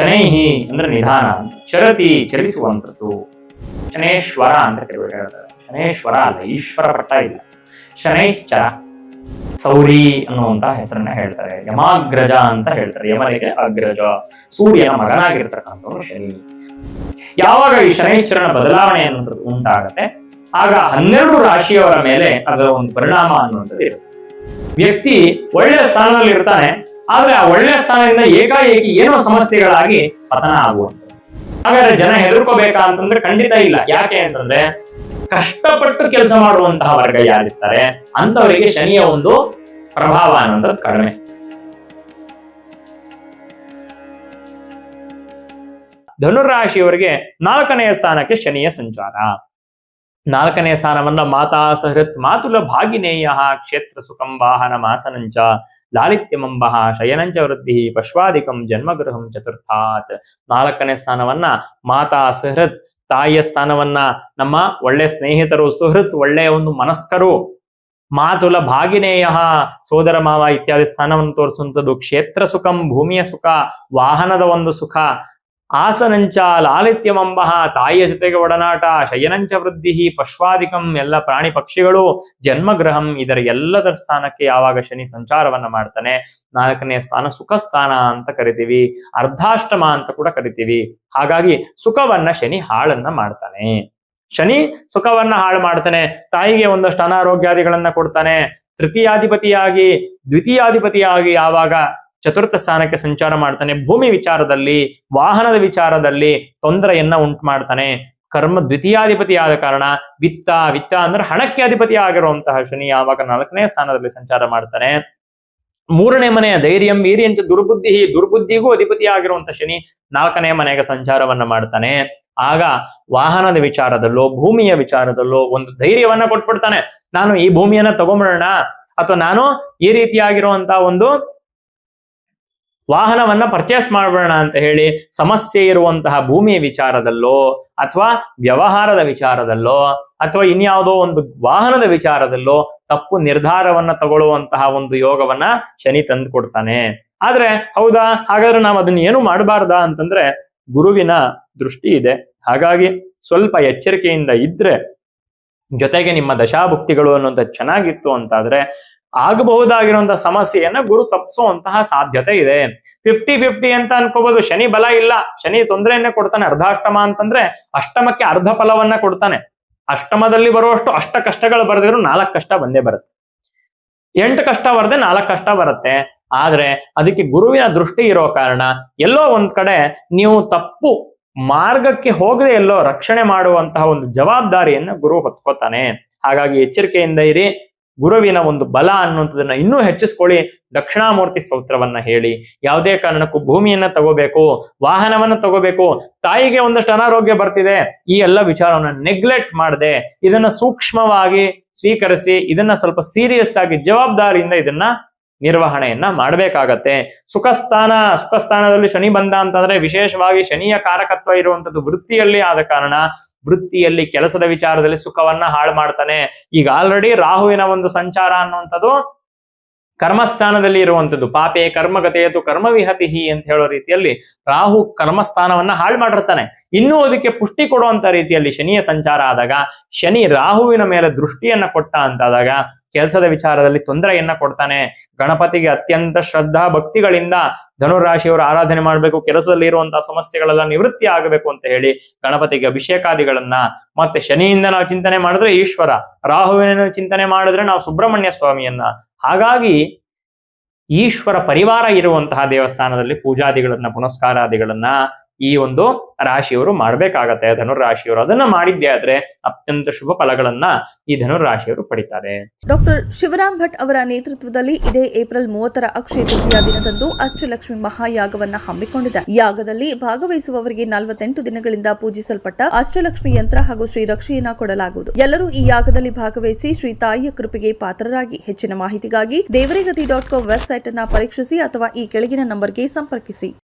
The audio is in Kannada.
ಶನೈಹಿ ಅಂದ್ರೆ ನಿಧಾನ ಚರತಿ ಚಲಿಸುವಂಥದ್ದು. ಶನೇಶ್ವರ ಅಂತ ಕೆಲವರು ಹೇಳ್ತಾರೆ. ಶನೇಶ್ವರ ಅಲ್ಲ, ಈಶ್ವರ ಪಟ್ಟ ಇಲ್ಲ. ಶನೈಶ್ಚ ಸೌರಿ ಅನ್ನುವಂತ ಹೆಸರನ್ನ ಹೇಳ್ತಾರೆ. ಯಮಾಗ್ರಜ ಅಂತ ಹೇಳ್ತಾರೆ. ಯಮನಿಗೆ ಅಗ್ರಜ. ಸೂರ್ಯನ ಮಗನಾಗಿರ್ತಕ್ಕಂಥವನು ಶನಿ. ಯಾವಾಗ ಈ ಶನೈಶ್ವರನ ಬದಲಾವಣೆ ಅನ್ನುವಂಥದ್ದು ಉಂಟಾಗತ್ತೆ, ಆಗ ಹನ್ನೆರಡು ರಾಶಿಯವರ ಮೇಲೆ ಅದರ ಒಂದು ಪರಿಣಾಮ ಅನ್ನುವಂಥದ್ದು ಇರುತ್ತೆ. ವ್ಯಕ್ತಿ ಒಳ್ಳೆಯ ಸ್ಥಾನದಲ್ಲಿ ಇರ್ತಾನೆ ಆದ್ರೆ ಆ ಒಳ್ಳೆಯ ಸ್ಥಾನದಿಂದ ಏಕಾಏಕಿ ಏನೋ ಸಮಸ್ಯೆಗಳಾಗಿ ಪತನ ಆಗುವಂತ ಹಾಗಾದ್ರೆ ಜನ ಹೆದರ್ಕೋಬೇಕಾ ಅಂತಂದ್ರೆ ಖಂಡಿತ ಇಲ್ಲ. ಯಾಕೆ ಅಂತಂದ್ರೆ ಕಷ್ಟಪಟ್ಟು ಕೆಲಸ ಮಾಡುವಂತಹ ವರ್ಗ ಯಾರಿರ್ತಾರೆ ಅಂತವರಿಗೆ ಶನಿಯ ಒಂದು ಪ್ರಭಾವ ಅನ್ನೋದ್ರದ್ದು ಕಡಿಮೆ. ಧನುರಾಶಿಯವರಿಗೆ ನಾಲ್ಕನೆಯ ಸ್ಥಾನಕ್ಕೆ ಶನಿಯ ಸಂಚಾರ. ನಾಲ್ಕನೆಯ ಸ್ಥಾನವನ್ನ ಮಾತಾ ಸಹೃತ್ ಮಾತುಲ ಭಾಗಿನೇಯ ಕ್ಷೇತ್ರ ಸುಖಂ ವಾಹನ ಮಾಸನಂಚ. ಲಾಲಿತ್ಯಮಂಬ ಶಯನಂಚ ವೃದ್ಧಿ ಪಶ್ವಾಧಿಕಂ ಜನ್ಮಗೃಹಂ ಚತುರ್ಥಾತ್. ನಾಲ್ಕನೇ ಸ್ಥಾನವನ್ನ ಮಾತಾ ಸುಹೃತ್, ತಾಯಿಯ ಸ್ಥಾನವನ್ನ ನಮ್ಮ ಒಳ್ಳೆ ಸ್ನೇಹಿತರು ಸುಹೃತ್, ಒಳ್ಳೆಯ ಒಂದು ಮನಸ್ಕರು ಮಾತುಲ ಭಾಗಿನೇಯ ಸೋದರ ಮಾವ ಇತ್ಯಾದಿ ಸ್ಥಾನವನ್ನು ತೋರಿಸುವಂಥದ್ದು ಕ್ಷೇತ್ರ ಸುಖಂ ಭೂಮಿಯ ಸುಖ, ವಾಹನದ ಒಂದು ಸುಖ ಆಸನಂಚ ಲಾಲಿತ್ಯಮಂಬ ತಾಯಿಯ ಜೊತೆಗೆ ಒಡನಾಟ, ಶಯನಂಚ ವೃದ್ಧಿ ಪಶ್ವಾದಿಕಂ, ಎಲ್ಲ ಪ್ರಾಣಿ ಪಕ್ಷಿಗಳು, ಜನ್ಮಗ್ರಹಂ, ಇದರ ಎಲ್ಲದರ ಸ್ಥಾನಕ್ಕೆ ಯಾವಾಗ ಶನಿ ಸಂಚಾರವನ್ನ ಮಾಡ್ತಾನೆ? ನಾಲ್ಕನೇ ಸ್ಥಾನ ಸುಖ ಸ್ಥಾನ ಅಂತ ಕರಿತೀವಿ. ಅರ್ಧಾಷ್ಟಮ ಅಂತ ಕೂಡ ಕರಿತೀವಿ. ಹಾಗಾಗಿ ಸುಖವನ್ನ ಶನಿ ಹಾಳನ್ನ ಮಾಡ್ತಾನೆ. ಶನಿ ಸುಖವನ್ನ ಹಾಳು ಮಾಡ್ತಾನೆ. ತಾಯಿಗೆ ಒಂದಷ್ಟು ಅನಾರೋಗ್ಯಾದಿಗಳನ್ನ ಕೊಡ್ತಾನೆ. ತೃತೀಯಾಧಿಪತಿಯಾಗಿ, ದ್ವಿತೀಯಾಧಿಪತಿಯಾಗಿ ಯಾವಾಗ ಚತುರ್ಥ ಸ್ಥಾನಕ್ಕೆ ಸಂಚಾರ ಮಾಡ್ತಾನೆ. ಭೂಮಿ ವಿಚಾರದಲ್ಲಿ, ವಾಹನದ ವಿಚಾರದಲ್ಲಿ ತೊಂದರೆಯನ್ನ ಉಂಟು ಮಾಡ್ತಾನೆ ಕರ್ಮ ದ್ವಿತೀಯಾಧಿಪತಿ ಆದ ಕಾರಣ ವಿತ್ತ ವಿತ್ತ ಅಂದ್ರೆ ಹಣಕ್ಕೆ ಅಧಿಪತಿ ಆಗಿರುವಂತಹ ಶನಿ ಯಾವಾಗ ನಾಲ್ಕನೇ ಸ್ಥಾನದಲ್ಲಿ ಸಂಚಾರ ಮಾಡ್ತಾನೆ. ಮೂರನೇ ಮನೆಯ ಧೈರ್ಯಂ ವೀರ್ಯಂಚ ದುರ್ಬುದ್ಧಿ, ದುರ್ಬುದ್ಧಿಗೂ ಅಧಿಪತಿ ಆಗಿರುವಂತಹ ಶನಿ ನಾಲ್ಕನೇ ಮನೆಗೆ ಸಂಚಾರವನ್ನ ಮಾಡ್ತಾನೆ. ಆಗ ವಾಹನದ ವಿಚಾರದಲ್ಲೋ, ಭೂಮಿಯ ವಿಚಾರದಲ್ಲೋ ಒಂದು ಧೈರ್ಯವನ್ನ ಕೊಟ್ಬಿಡ್ತಾನೆ. ನಾನು ಈ ಭೂಮಿಯನ್ನ ತಗೊಂಬಿಡೋಣ ಅಥವಾ ನಾನು ಈ ರೀತಿಯಾಗಿರುವಂತಹ ಒಂದು ವಾಹನವನ್ನ ಪರ್ಚೇಸ್ ಮಾಡಬೇಡ ಅಂತ ಹೇಳಿ ಸಮಸ್ಯೆ ಇರುವಂತಹ ಭೂಮಿಯ ವಿಚಾರದಲ್ಲೋ ಅಥವಾ ವ್ಯವಹಾರದ ವಿಚಾರದಲ್ಲೋ ಅಥವಾ ಇನ್ಯಾವುದೋ ಒಂದು ವಾಹನದ ವಿಚಾರದಲ್ಲೋ ತಪ್ಪು ನಿರ್ಧಾರವನ್ನ ತಗೊಳ್ಳುವಂತಹ ಒಂದು ಯೋಗವನ್ನ ಶನಿ ತಂದು ಕೊಡ್ತಾನೆ. ಆದ್ರೆ ಹೌದಾ? ಹಾಗಾದ್ರೆ ನಾವು ಅದನ್ನ ಏನು ಮಾಡಬಾರ್ದಾ ಅಂತಂದ್ರೆ ಗುರುವಿನ ದೃಷ್ಟಿ ಇದೆ. ಹಾಗಾಗಿ ಸ್ವಲ್ಪ ಎಚ್ಚರಿಕೆಯಿಂದ ಇದ್ರೆ ಜೊತೆಗೆ ನಿಮ್ಮ ದಶಾಭುಕ್ತಿಗಳು ಅನ್ನುವಂಥ ಚೆನ್ನಾಗಿತ್ತು ಅಂತಾದ್ರೆ ಆಗಬಹುದಾಗಿರುವಂತಹ ಸಮಸ್ಯೆಯನ್ನ ಗುರು ತಪ್ಪಿಸುವಂತಹ ಸಾಧ್ಯತೆ ಇದೆ. ಫಿಫ್ಟಿ ಫಿಫ್ಟಿ ಅಂತ ಅನ್ಕೋಬಹುದು ಶನಿ ಬಲ ಇಲ್ಲ. ಶನಿ ತೊಂದರೆಯನ್ನೇ ಕೊಡ್ತಾನೆ. ಅರ್ಧಾಷ್ಟಮ ಅಂತಂದ್ರೆ ಅಷ್ಟಮಕ್ಕೆ ಅರ್ಧ ಫಲವನ್ನ ಕೊಡ್ತಾನೆ. ಅಷ್ಟಮದಲ್ಲಿ ಬರುವಷ್ಟು ಅಷ್ಟ ಕಷ್ಟಗಳು ಬರೆದಿದ್ರು ನಾಲ್ಕು ಕಷ್ಟ ಬಂದೇ ಬರುತ್ತೆ. ಎಂಟು ಕಷ್ಟ ಬರದೆ ನಾಲ್ಕು ಕಷ್ಟ ಬರುತ್ತೆ. ಆದ್ರೆ ಅದಕ್ಕೆ ಗುರುವಿನ ದೃಷ್ಟಿ ಇರೋ ಕಾರಣ ಎಲ್ಲೋ ಒಂದ್ ಕಡೆ ನೀವು ತಪ್ಪು ಮಾರ್ಗಕ್ಕೆ ಹೋಗದೆ ಎಲ್ಲೋ ರಕ್ಷಣೆ ಮಾಡುವಂತಹ ಒಂದು ಜವಾಬ್ದಾರಿಯನ್ನ ಗುರು ಹೊತ್ಕೋತಾನೆ. ಹಾಗಾಗಿ ಎಚ್ಚರಿಕೆಯಿಂದ ಇರಿ. ಗುರುವಿನ ಒಂದು ಬಲ ಅನ್ನುವಂಥದ್ದನ್ನ ಇನ್ನೂ ಹೆಚ್ಚಿಸ್ಕೊಳ್ಳಿ. ದಕ್ಷಿಣಾಮೂರ್ತಿ ಸ್ತೋತ್ರವನ್ನ ಹೇಳಿ. ಯಾವುದೇ ಕಾರಣಕ್ಕೂ ಭೂಮಿಯನ್ನ ತಗೋಬೇಕು, ವಾಹನವನ್ನ ತಗೋಬೇಕು, ತಾಯಿಗೆ ಒಂದಷ್ಟು ಅನಾರೋಗ್ಯ ಬರ್ತಿದೆ, ಈ ಎಲ್ಲ ವಿಚಾರವನ್ನ ನೆಗ್ಲೆಕ್ಟ್ ಮಾಡದೆ, ಇದನ್ನ ಸೂಕ್ಷ್ಮವಾಗಿ ಸ್ವೀಕರಿಸಿ, ಇದನ್ನ ಸ್ವಲ್ಪ ಸೀರಿಯಸ್ ಆಗಿ ಜವಾಬ್ದಾರಿಯಿಂದ ಇದನ್ನ ನಿರ್ವಹಣೆಯನ್ನ ಮಾಡಬೇಕಾಗತ್ತೆ. ಸುಖಸ್ಥಾನ, ಸುಖಸ್ಥಾನದಲ್ಲಿ ಶನಿ ಬಂದ ಅಂತಂದ್ರೆ ವಿಶೇಷವಾಗಿ ಶನಿಯ ಕಾರಕತ್ವ ಇರುವಂತದ್ದು ವೃತ್ತಿಯಲ್ಲಿ ಆದ ಕಾರಣ ವೃತ್ತಿಯಲ್ಲಿ ಕೆಲಸದ ವಿಚಾರದಲ್ಲಿ ಸುಖವನ್ನ ಹಾಳು ಮಾಡ್ತಾನೆ. ಈಗ ಆಲ್ರೆಡಿ ರಾಹುವಿನ ಒಂದು ಸಂಚಾರ ಅನ್ನುವಂಥದ್ದು ಕರ್ಮಸ್ಥಾನದಲ್ಲಿ ಇರುವಂಥದ್ದು. ಪಾಪೆ ಕರ್ಮಗತೆಯತು ಕರ್ಮವಿಹತಿಹಿ ಅಂತ ಹೇಳೋ ರೀತಿಯಲ್ಲಿ ರಾಹು ಕರ್ಮಸ್ಥಾನವನ್ನ ಹಾಳು ಮಾಡಿರ್ತಾನೆ. ಇನ್ನೂ ಅದಕ್ಕೆ ಪುಷ್ಟಿ ಕೊಡುವಂತ ರೀತಿಯಲ್ಲಿ ಶನಿಯ ಸಂಚಾರ ಆದಾಗ, ಶನಿ ರಾಹುವಿನ ಮೇಲೆ ದೃಷ್ಟಿಯನ್ನ ಕೊಟ್ಟ ಅಂತಾದಾಗ ಕೆಲಸದ ವಿಚಾರದಲ್ಲಿ ತೊಂದರೆಯನ್ನ ಕೊಡ್ತಾನೆ. ಗಣಪತಿಗೆ ಅತ್ಯಂತ ಶ್ರದ್ಧಾ ಭಕ್ತಿಗಳಿಂದ ಧನುರಾಶಿಯವರು ಆರಾಧನೆ ಮಾಡಬೇಕು, ಕೆಲಸದಲ್ಲಿ ಇರುವಂತಹ ಸಮಸ್ಯೆಗಳೆಲ್ಲ ನಿವೃತ್ತಿ ಆಗಬೇಕು ಅಂತ ಹೇಳಿ ಗಣಪತಿಗೆ ಅಭಿಷೇಕಾದಿಗಳನ್ನ ಮತ್ತೆ ಶನಿಯಿಂದ ನಾವು ಚಿಂತನೆ ಮಾಡಿದ್ರೆ ಈಶ್ವರ, ರಾಹುವಿನ ಚಿಂತನೆ ಮಾಡಿದ್ರೆ ನಾವು ಸುಬ್ರಹ್ಮಣ್ಯ ಸ್ವಾಮಿಯನ್ನ. ಹಾಗಾಗಿ ಈಶ್ವರ ಪರಿವಾರ ಇರುವಂತಹ ದೇವಸ್ಥಾನದಲ್ಲಿ ಪೂಜಾದಿಗಳನ್ನ, ಪುನಸ್ಕಾರಾದಿಗಳನ್ನ ಈ ಒಂದು ರಾಶಿಯವರು ಮಾಡ್ಬೇಕಾಗತ್ತೆ ಧನುರಾಶಿಯವರು ಅದನ್ನ ಮಾಡಿದ್ದೆ ಆದ್ರೆ ಅತ್ಯಂತ ಶುಭ ಫಲಗಳನ್ನ ಈ ಧನುರಾಶಿಯವರು ಪಡಿತಾರೆ. ಡಾಕ್ಟರ್ ಶಿವರಾಮ್ ಭಟ್ ಅವರ ನೇತೃತ್ವದಲ್ಲಿ ಇದೇ ಏಪ್ರಿಲ್ ಮೂವತ್ತರ ಅಕ್ಷಯ ತೃತೀಯ ದಿನದಂದು ಅಷ್ಟಲಕ್ಷ್ಮಿ ಮಹಾಯಾಗವನ್ನ ಹಮ್ಮಿಕೊಂಡಿದೆ. ಯಾಗದಲ್ಲಿ ಭಾಗವಹಿಸುವವರಿಗೆ ನಲವತ್ತೆಂಟು ದಿನಗಳಿಂದ ಪೂಜಿಸಲ್ಪಟ್ಟ ಅಷ್ಟಲಕ್ಷ್ಮಿ ಯಂತ್ರ ಹಾಗೂ ಶ್ರೀ ರಕ್ಷೆಯನ್ನ ಕೊಡಲಾಗುವುದು. ಎಲ್ಲರೂ ಈ ಯಾಗದಲ್ಲಿ ಭಾಗವಹಿಸಿ ಶ್ರೀ ತಾಯಿಯ ಕೃಪೆಗೆ ಪಾತ್ರರಾಗಿ. ಹೆಚ್ಚಿನ ಮಾಹಿತಿಗಾಗಿ ದೇವರೇಗತಿ ಡಾಟ್ ಕಾಮ್ ವೆಬ್ಸೈಟ್ ಅನ್ನ ಪರೀಕ್ಷಿಸಿ ಅಥವಾ ಈ ಕೆಳಗಿನ ನಂಬರ್ಗೆ ಸಂಪರ್ಕಿಸಿ.